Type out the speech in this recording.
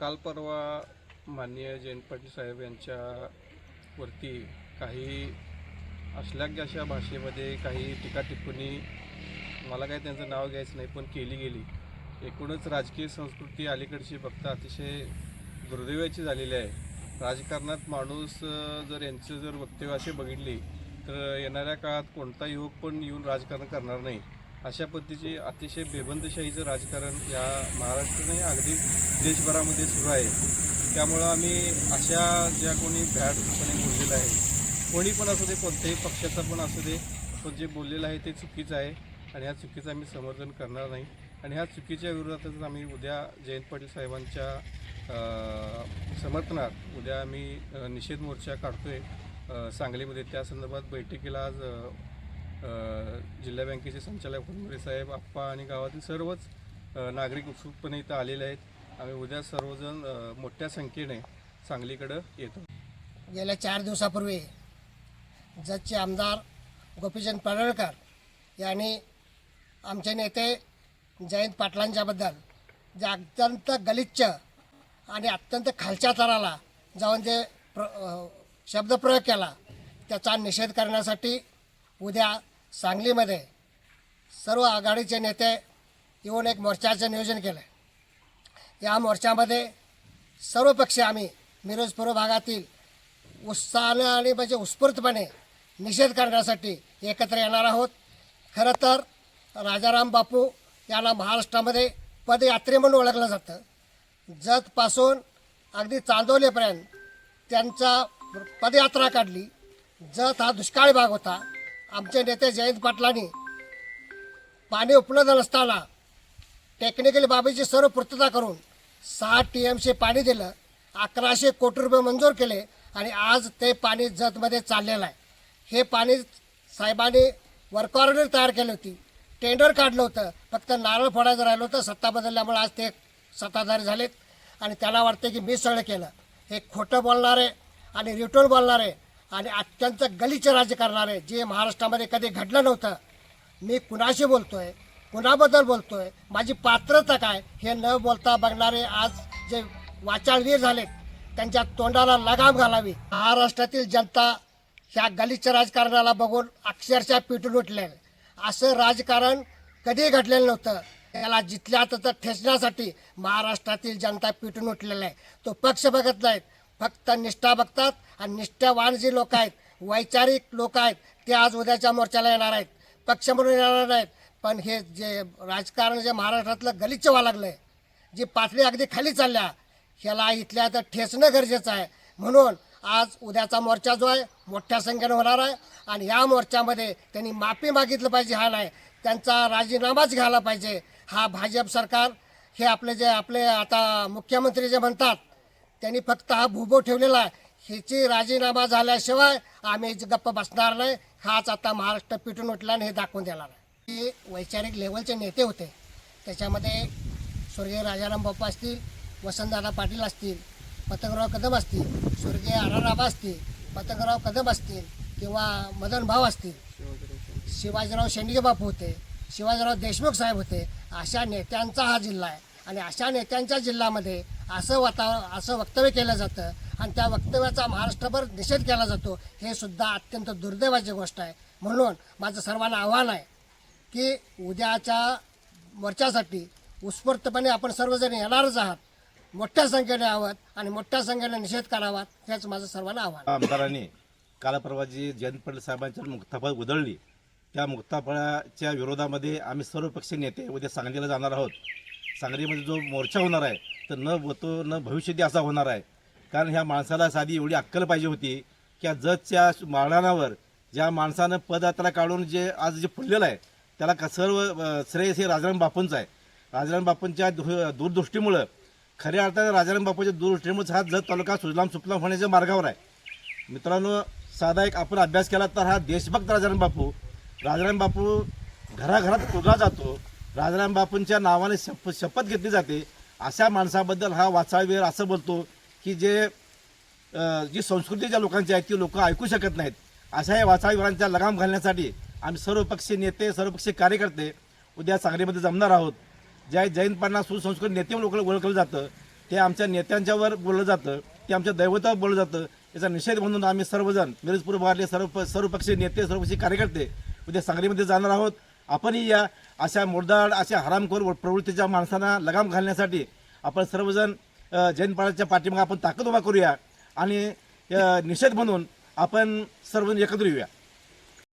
काल परवा माननीय जयंत पाटील साहेब यांच्यावरती काही अश्लाघ्य अशा भाषेमध्ये काही टीका टिप्पणी मला काही त्यांचं नाव घ्यायचं नाही पण केली गेली. एकूणच राजकीय संस्कृती अलीकडची बघता अतिशय दुर्दैवाची झालेली आहे. राजकारणात माणूस जर यांचं जर वक्तव्य असे बघितली तर येणाऱ्या काळात कोणता युवक पण येऊन राजकारण करणार नाही. अशा पद्धतीची अतिशय बेबंदशाहीचं राजकारण या महाराष्ट्रने अगदी देशभरामध्ये सुरू आहे त्यामुळं आम्ही अशा ज्या कोणी भ्याडपणे बोललेलं आहे कोणी पण असू दे कोणत्याही पक्षाचा पण असू दे पण जे बोललेलं आहे ते चुकीचं आहे आणि ह्या चुकीचं आम्ही समर्थन करणार नाही. आणि ह्या चुकीच्या विरोधातच आम्ही उद्या जयंत पाटील साहेबांच्या समर्थनात उद्या आम्ही निषेध मोर्चा काढतोय आहे सांगलीमध्ये. त्या संदर्भात बैठकीला आज जिल्हा बँकेचे संचालक फडणवीस साहेब आप्पा आणि गावातील सर्वच नागरिक उत्सुकपणे इथं आलेले आहेत. आम्ही उद्या सर्वजण मोठ्या संख्येने सांगलीकडं येतो. गेल्या चार दिवसापूर्वी जतचे आमदार गोपीचंद पडळकर यांनी आमचे नेते जयंत पाटलांच्याबद्दल जे अत्यंत गलिच्छ आणि अत्यंत खालच्या थराला जाऊन जे प्र शब्दप्रयोग केला त्याचा निषेध करण्यासाठी उद्या सांगलीमध्ये सर्व आघाडीचे नेते येऊन एक मोर्चाचं नियोजन केलं या मोर्चामध्ये सर्व पक्ष आम्ही मिरज पूर्व भागातील उत्साहानं आणि म्हणजे उत्स्फूर्तपणे निषेध करण्यासाठी एकत्र येणार आहोत. खरं तर राजाराम बापू यांना महाराष्ट्रामध्ये पदयात्रे म्हणून ओळखलं जातं. जतपासून अगदी चांदोलीपर्यंत त्यांचा पदयात्रा काढली. जत हा दुष्काळी भाग होता. आमचे नेते जयंत पाटलांनी पाणी उपलब्ध नसताना टेक्निकली बाबीची सर्व पूर्तता करून सहा टी एम सी पाणी दिलं अकराशे कोटी रुपये मंजूर केले आणि आज ते पाणी जतमध्ये चाललेलं आहे. हे पाणी साहेबांनी वर्क ऑर्डर तयार केली होती. टेंडर काढलं होतं. फक्त नारळ फोडायचं राहिलं होतं. सत्ता बदलल्यामुळे आज ते सत्ताधारी झालेत. आणि त्याला वाटते की मी सगळं केलं. हे खोटं बोलणारे आणि रिटोल बोलणारे आणि अत्यंत गलिच्छ राज्य आहे. जे महाराष्ट्रामध्ये कधी घडलं नव्हतं. मी कुणाशी बोलतोय? कुणाबद्दल बोलतोय? माझी पात्रता काय? हे न बोलता बघणारे आज जे वाचाळवीर झालेत त्यांच्या तोंडाला लगाम घालावी. महाराष्ट्रातील जनता ह्या गलिच्छ राजकारणाला बघून अक्षरशः पिटून उठले असं राजकारण कधी घडलेलं नव्हतं. त्याला जिथल्या तिथं ठेचण्यासाठी महाराष्ट्रातील जनता पिटून उठलेला आहे. तो पक्ष बघत नाहीत. फक्त निष्ठा बघतात आणि निष्ठावान जे लोक आहेत वैचारिक लोक आहेत ते आज उद्याच्या मोर्चाला येणार आहेत. पक्ष म्हणून येणार नाहीत पण हे जे राजकारण जे महाराष्ट्रातलं गलिच्छ व्हावं लागलं आहे जी पातळी अगदी खाली चालल्या ह्याला इथल्या तर ठेचणं गरजेचं आहे. म्हणून आज उद्याचा मोर्चा जो आहे मोठ्या संख्येनं होणार आहे आणि या मोर्चामध्ये त्यांनी माफी मागितलं पाहिजे हा नाही त्यांचा राजीनामाच घ्यायला पाहिजे. हा भाजप सरकार हे आपले जे आपले आता मुख्यमंत्री जे म्हणतात त्यांनी फक्त हा भूभो ठेवलेला आहे. ह्याची राजीनामा झाल्याशिवाय आम्ही गप्प बसणार नाही. हाच आता महाराष्ट्र पिटून उठला आणि हे दाखवून देणार आहे. हे वैचारिक लेवलचे नेते होते. त्याच्यामध्ये स्वर्गीय राजाराम बाप्पा असतील वसंतदादा पाटील असतील पतंगराव कदम असतील स्वर्गीय आराराबा असतील पतंगराव कदम असतील किंवा मदन भाऊ असतील. शिवाजीराव शेंडगे बापू होते शिवाजीराव देशमुख साहेब होते. अशा नेत्यांचा हा जिल्हा आहे. आणि अशा नेत्यांच्या जिल्ह्यामध्ये असं वातावरण असं वक्तव्य केलं जातं आणि त्या वक्तव्याचा महाराष्ट्रभर निषेध केला जातो हे सुद्धा अत्यंत दुर्दैवाची गोष्ट आहे म्हणून माझं सर्वांना आव्हान आहे की उद्याच्या मोर्चासाठी उत्स्फूर्तपणे आपण सर्वजण येणारच आहात मोठ्या संख्येने आहोत आणि मोठ्या संख्येने निषेध करावा हेच माझं सर्वांना आव्हान आहे. आमदारांनी काल परवा जी जयंत पाटील साहेबांच्या मुक्ताफळ उधळली त्या मुक्ताफळाच्या विरोधामध्ये आम्ही सर्व पक्षीय नेते उद्या सांगलीला जाणार आहोत सांगलीमध्ये जो मोर्चा होणार आहे तर न होतो न भविष्यती असा होणार आहे. कारण ह्या माणसाला साधी एवढी अक्कल पाहिजे होती की जजच्या मारणावर ज्या माणसानं पदयात्रा काढून जे आज जे फुललेलं आहे त्याला सर्व श्रेयस श्रेय हे राजाराम बापूंचं आहे. राजाराम बापूंच्या दूरदृष्टीमुळं खऱ्या अर्थाने राजाराम बापूच्या दूरदृष्टीमुळे हा जत तालुका सुजलाम सुफलाम होण्याच्या मार्गावर आहे. मित्रांनो साधा एक आपण अभ्यास केला तर हा देशभक्त राजाराम बापू राजाराम बापू घराघरात पुजला जातो राजाराम बापूंच्या नावाने शप शपथ घेतली जाते. अशा माणसाबद्दल हा वाचाळवीर असं बोलतो की जे जी संस्कृती ज्या लोकांची आहे ती लोक ऐकू शकत नाहीत. अशा या वाचाळवीरांच्या लगाम घालण्यासाठी आम्ही सर्वपक्षीय नेते सर्वपक्षीय कार्यकर्ते उद्या सांगलीमध्ये जमणार आहोत. ज्या जैनपणा सुसंस्कृत नेते म्हणून ओळखलं जातं ते आमच्या नेत्यांच्यावर बोललं जातं ते आमच्या दैवतावर बोललं जातं. याचा निषेध म्हणून आम्ही सर्वजण मिरजपूर भागातले सर्व सर्वपक्षीय नेते सर्वपक्षीय कार्यकर्ते उद्या सांगलीमध्ये जाणार आहोत. आपणही या अशा मोडदाड अशा हरामखोर प्रवृत्तीच्या माणसांना लगाम घालण्यासाठी आपण सर्वजण जैन पाळाच्या पाठीमागे आपण ताकद उभा करूया आणि निषेध म्हणून आपण सर्वजण एकत्र येऊया.